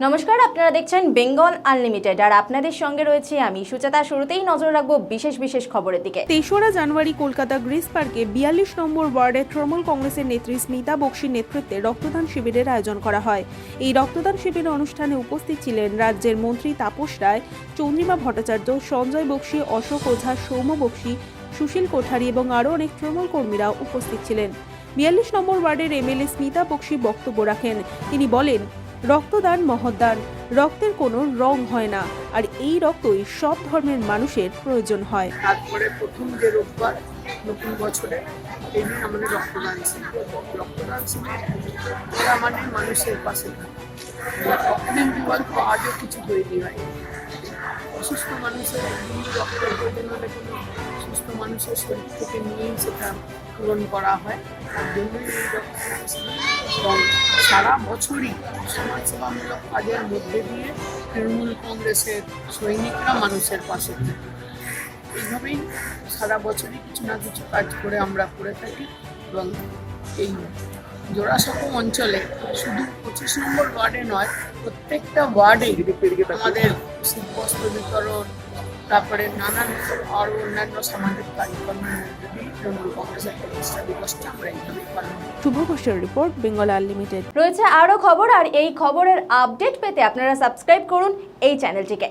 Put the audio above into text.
নমস্কার, আপনারা দেখছেন বেঙ্গল আনলিমিটেড আর আপনাদের সঙ্গে রয়েছে আমি সুচেতা শুরুতেই নজর রাখব বিশেষ বিশেষ খবরের দিকে। তেসরা জানুয়ারি কলকাতা গ্রিস পার্কে বিয়াল্লিশ নম্বর ওয়ার্ডে তৃণমূল কংগ্রেসের নেত্রী স্মিতা বক্সির নেতৃত্বে রক্তদান শিবিরের আয়োজন করা হয়। এই রক্তদান শিবিরের অনুষ্ঠানে উপস্থিত ছিলেন রাজ্যের মন্ত্রী তাপস রায়, চন্দ্রিমা ভট্টাচার্য, সঞ্জয় বক্সি, অশোক ওঝা, সৌম্য বক্সি, সুশীল কোঠারি এবং আরও অনেক তৃণমূল কর্মীরা উপস্থিত ছিলেন। বিয়াল্লিশ নম্বর ওয়ার্ডের এমএলএ স্মিতা বক্সি বক্তব্য রাখেন। তিনি বলেন রক্তদান মহদান রক্তের কোনো রং হয় না, আর এই রক্তই সব ধর্মের মানুষের প্রয়োজন হয়। তারপরে প্রথম যে রোববার, নতুন বছরে, এই দিন আমাদের রক্তদান রক্তদান ওরা মানে মানুষের পাশে অনেক বিকল্প আজও কিছু তৈরি হয়। অসুস্থ মানুষের রক্তের প্রয়োজন হলে সুস্থ মানুষের শরীর থেকে নিয়েই সেটা পূরণ করা হয়। তার জন্যই এই রক্তদান সারা বছরই সমাজসেবামূলক কাজের মধ্যে দিয়ে তৃণমূল কংগ্রেসের সৈনিকরা মানুষের পাশে থাকে। এইভাবেই সারা বছরই কিছু না কিছু কাজ করে আমরা করে থাকি এবং এই জোড়াসাঁকো অঞ্চলে শুধু পঁচিশ নম্বর ওয়ার্ডে নয় প্রত্যেকটা ওয়ার্ডে আমাদের শীতবস্ত্র বিতরণ তারপরে নানান আর অন্যান্য সামাজিক কাজকর্মের মধ্যে দিয়ে তৃণমূল কংগ্রেসের প্রতিষ্ঠা দিবসটা আমরা এইভাবেই পালন শুভ ঘোষের রিপোর্ট বেঙ্গল আনলিমিটেড রয়েছে আরও খবর আর এই খবরের আপডেট পেতে আপনারা সাবস্ক্রাইব করুন এই চ্যানেলটিকে